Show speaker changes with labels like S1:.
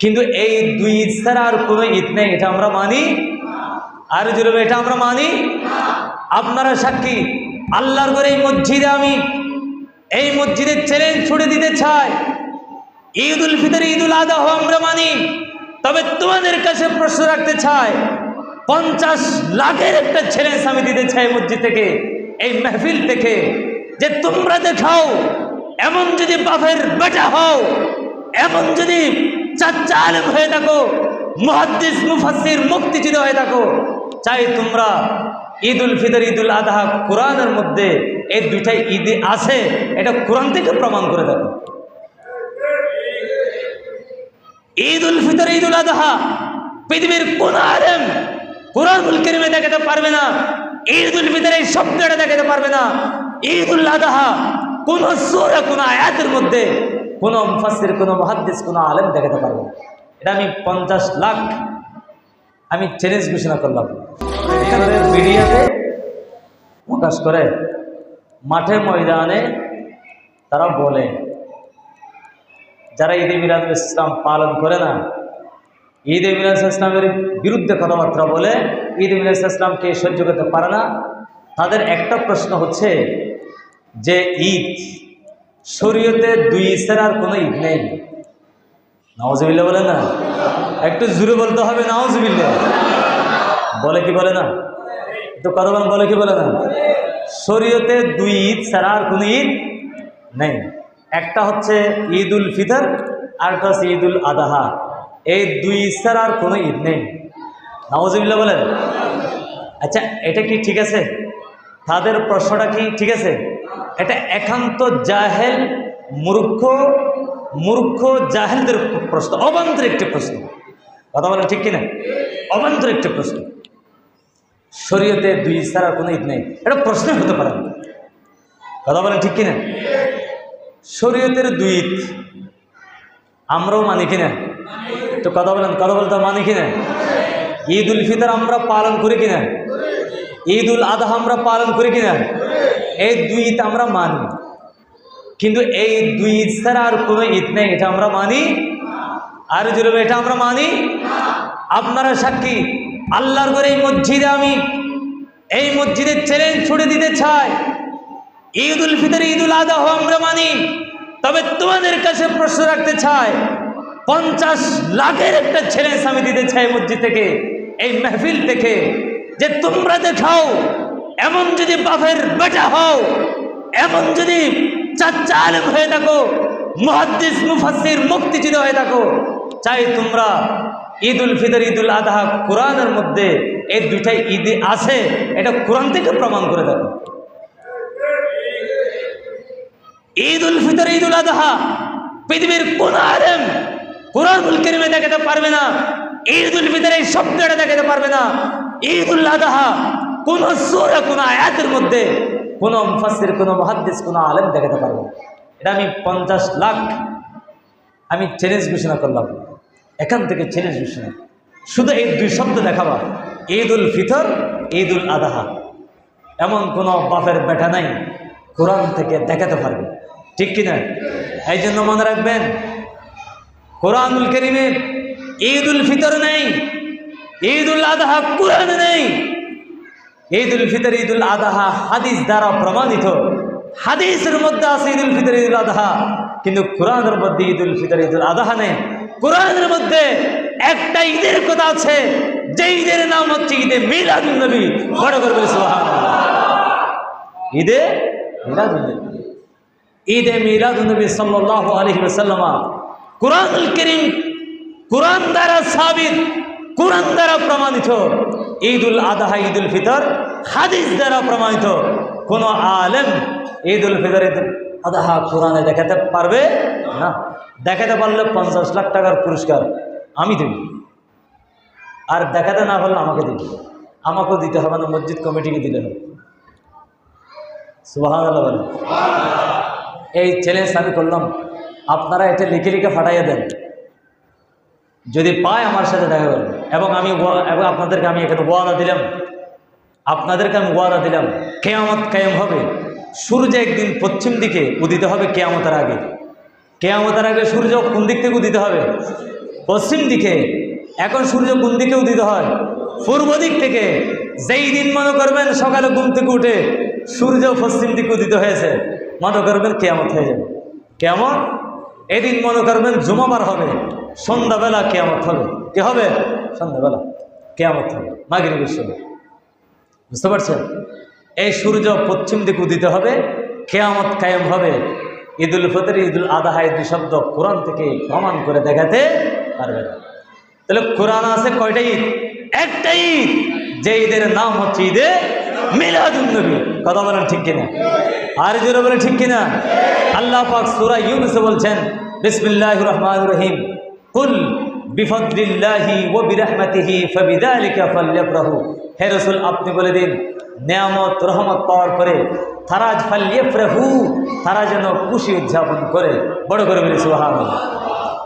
S1: কিন্তু এই দুই ঈদ ছাড়া আর কোনো ঈদ নেই, এটা আমরা মানি আর জুড়ে এটা আমরা মানি আপনারা সাক্ষী, আল্লাহর করে এই মসজিদে আমি, এই মসজিদের চ্যালেঞ্জ ছুড়ে দিতে চাই। ঈদ উল ফিতর ঈদ উল আদাহ আমরা মানি। তবে তোমাদের কাছে প্রশ্ন রাখতে চাই, পঞ্চাশ লাখের একটা চ্যালেঞ্জ আমি দিতে চাই মসজিদ থেকে, এই মেহফিল থেকে, যে তোমরা দেখাও, এমন যদি বাফের বেটা হও, এমন যদি চাচা আলেম হয়ে থাকো। মুহাদ্দিস মুফাসির মুক্তিযুদ্ধ হয়ে থাকো। চাই তোমরা ঈদ উল ফিতর ঈদ উল আদহা কোরআনের মধ্যে এই দুইটাই ঈদে আছে, এটা কোরআন থেকে প্রমাণ করে দেখো। ঈদ উল ফিতর ঈদ উল আদহা পৃথিবীর কোন আলেম কোরআনুল কেরিমে দেখাতে পারবে না। ঈদ উল ফিতর এই শব্দটা দেখাতে পারবে না। ঈদ উল আদহা কোন সুরে, কোন আয়াতের মধ্যে কোন মুফাসসির, কোন মুহাদ্দিস, কোনো আলেম দেখাতে পারবে এটা আমি পঞ্চাশ লাখ আমি চ্যালেঞ্জ ঘোষণা করলাম। মিডিয়াতে প্রকাশ করে, মাঠে ময়দানে তারা বলে, যারা ঈদে মিরাজ ইসলাম পালন করে না ঈদে মিরাজ ইসলামের বিরুদ্ধে কথাবার্তা বলে ঈদ মিরাজ ইসলামকে সহ্য করতে পারে না। তাদের একটা প্রশ্ন হচ্ছে যে, ঈদ শরীয়তে দুই আর কোনো ঈদ নেই। নওয়াজবিল্লা বলে না? একটু জুড়ে বলতে হবে নওয়াজবিল্লা বলে কি বলে না? তো করবান বলে কি বলে না? শরীয়তে দুই ঈদ ছাড়া আর কোনো ঈদ নেই। একটা হচ্ছে ঈদ উল ফিতর আর একটা হচ্ছে ঈদ উল আদাহা। এই দুই ঈদ আর কোনো ঈদ নেই। নওয়াজবিল্লা বলেন? আচ্ছা এটা কি ঠিক আছে? তাদের প্রশ্নটা কি ঠিক আছে? এটা একান্ত জাহেল, মূর্খ মূর্খ জাহেলদের প্রশ্ন, অবান্তর একটি প্রশ্ন। কথা বলেন ঠিক কিনা? অবান্তর একটি প্রশ্ন। শরীয়তে দুই ছাড়া কোনো ঈদ নেই। এটা প্রশ্নই হতে পারে কথা বলেন ঠিক কিনা? শরীয়তের দুই ঈদ। আমরাও মানি কিনা? তো কথা বলেন, কথা বলতে মানি কিনা? ঈদ উল ফিতর আমরা পালন করি কিনা? ঈদ উল আদহা আমরা পালন করি কিনা? এই দুই ঈদ আমরা মানি। কিন্তু এই দুই ঈদ ছাড়া আর কোনো ঈদ নেই, এটা আমরা মানি? আর জুড়ে এটা আমরা মানি? আপনারা সাক্ষী, আল্লাহর করে এই মসজিদে আমি, এই মসজিদের চ্যালেঞ্জ ছুড়ে দিতে চাই। ঈদ উল ফিতর ঈদ উল আদাহ আমরা মানি। তবে তোমাদের কাছে প্রশ্ন রাখতে চাই, পঞ্চাশ লাখের একটা চ্যালেঞ্জ আমি দিতে চাই মসজিদ থেকে, এই মেহফিল থেকে, যে তোমরা দেখাও এমন যদি বাপের বেটা হও, এমন যদি চাচা আলেম হয়ে থাকো, মুহাদ্দিস মুফাসির মুক্তিযুদ্ধ হয়ে থাকো, চাই তোমরা ঈদ উল ফিতর ঈদ উল আদহা কোরআনের মধ্যে এই দুইটাই ঈদে আছে, এটা কোরআন থেকে প্রমাণ করে দেখো। ঈদ উল ফিতর ঈদ উল আদহা পৃথিবীর কোন আলেম কোরআনুল কেরিমে দেখাতে পারবে না ঈদ উল ফিতর এই শব্দটা দেখাতে পারবে না ঈদ উল আদহা কোন সুরে, কোন আয়াতের মধ্যে কোন মুফাসসির, কোন মুহাদ্দিস, কোন আলেম দেখাতে পারবে এটা আমি পঞ্চাশ লাখ আমি চ্যালেঞ্জ ঘোষণা করলাম। এখান থেকে চ্যালেঞ্জ ঘোষণা। শুধু এই দুই শব্দ দেখাবা। ঈদ উল ফিতর ঈদ উল আদাহা। এমন কোনো বাপের বেটা নাই, কোরআন থেকে দেখাতে পারবে। ঠিক কিনা? এই জন্য মনে রাখবেন, কোরআনুল করিমের ঈদ উল ফিতর নেই ঈদ উল আদাহা কোরআন নেই। ঈদ উল ফিতর ঈদ উল আদাহা, হাদিস দ্বারা প্রমাণিত। হাদিসের মধ্যে আছে ঈদ উল ফিতর ঈদ উল আদাহা, কিন্তু কোরআনের মধ্যে ঈদ উল ফিতর ঈদ উল আদাহা নেই। কোরআনের মধ্যে একটা ঈদের কথা আছে, যে ঈদের নাম হচ্ছে ঈদে মিলাদুল নবী। বড় করবে সোহান ঈদে মিলাদুল নবী। ঈদে মিলাদুল নবী সাল্লাহ আলহি সাল্লামা কোরআনুল করিম কোরআন দ্বারা সাবিত, কোরআন দ্বারা প্রমাণিত। ঈদ উল আদাহা ঈদ উল ফিতর, হাদিস দ্বারা প্রমাণিত। কোন আলেম ঈদ উল ফিতর ঈদ আদাহা কোরআনে দেখাতে পারবে না। দেখাতে পারলে পঞ্চাশ লাখ টাকার পুরস্কার আমি দেব। আর দেখাতে না পারলে আমাকে দিবে। আমাকেও দিতে হবে না, মসজিদ কমিটিকে দিলে হবে। সুবাহ এই চ্যালেঞ্জ আমি করলাম। আপনারা এটা লিখে লিখে ফাটাইয়া দেন। যদি পায় আমার সাথে দেখা করবেন এবং আমি এবং আপনাদেরকে আমি এখানে ওয়াদা দিলাম। আপনাদেরকে আমি ওয়াদা দিলাম, কেয়ামত কায়েম হবে। সূর্য একদিন পশ্চিম দিকে উদিত হবে কেয়ামতের আগে। কেয়ামতের আগে সূর্য কোন দিক থেকে উদিত হবে? পশ্চিম দিকে। এখন সূর্য কোন দিকে উদিত হয়? পূর্ব দিক থেকে। যেই দিন মনে করবেন সকালে ঘুম থেকে উঠে সূর্য পশ্চিম দিকে উদিত হয়েছে, মনে করবেন কেয়ামত হয়ে যাবে। কেমন এদিন মনে করবেন জুমাবার হবে, সন্ধ্যাবেলা কেয়ামত হবে। কে হবে? সন্ধ্যাবেলা কেয়ামত হবে মাগির বিশ্ববে বুঝতে পারছেন? এই সূর্য পশ্চিম দিকে উদিত হবে, কেয়ামত কায়েম হবে। ঈদুল ফিতর, ঈদুল আদাহা, এই শব্দ কোরআন থেকে প্রমাণ করে দেখাতে পারবে না তাহলে কোরআন আছে কয়টা ঈদ? একটা ঈদ। যে ঈদের নাম হচ্ছে ঈদে মিলাদুন্নবী কথা বলেন ঠিক কিনা? আর জোরে বলে ঠিক কিনা? আল্লাহ পাক সুরা ইউনুসে বলছেন বিসমিল্লাহ রহমান রহিম। কুল বিফদলিল্লাহি ও বিরহমাতিহি ফাবিযালিকা ফালইফরাহু হে রসুল, আপনি বলে দিন, নিয়ামত, রহমত পাওয়ার পরে তারা প্রভু তারা যেন খুশি উদযাপন করে। বড় করে বলি, সুবহানাল্লাহ।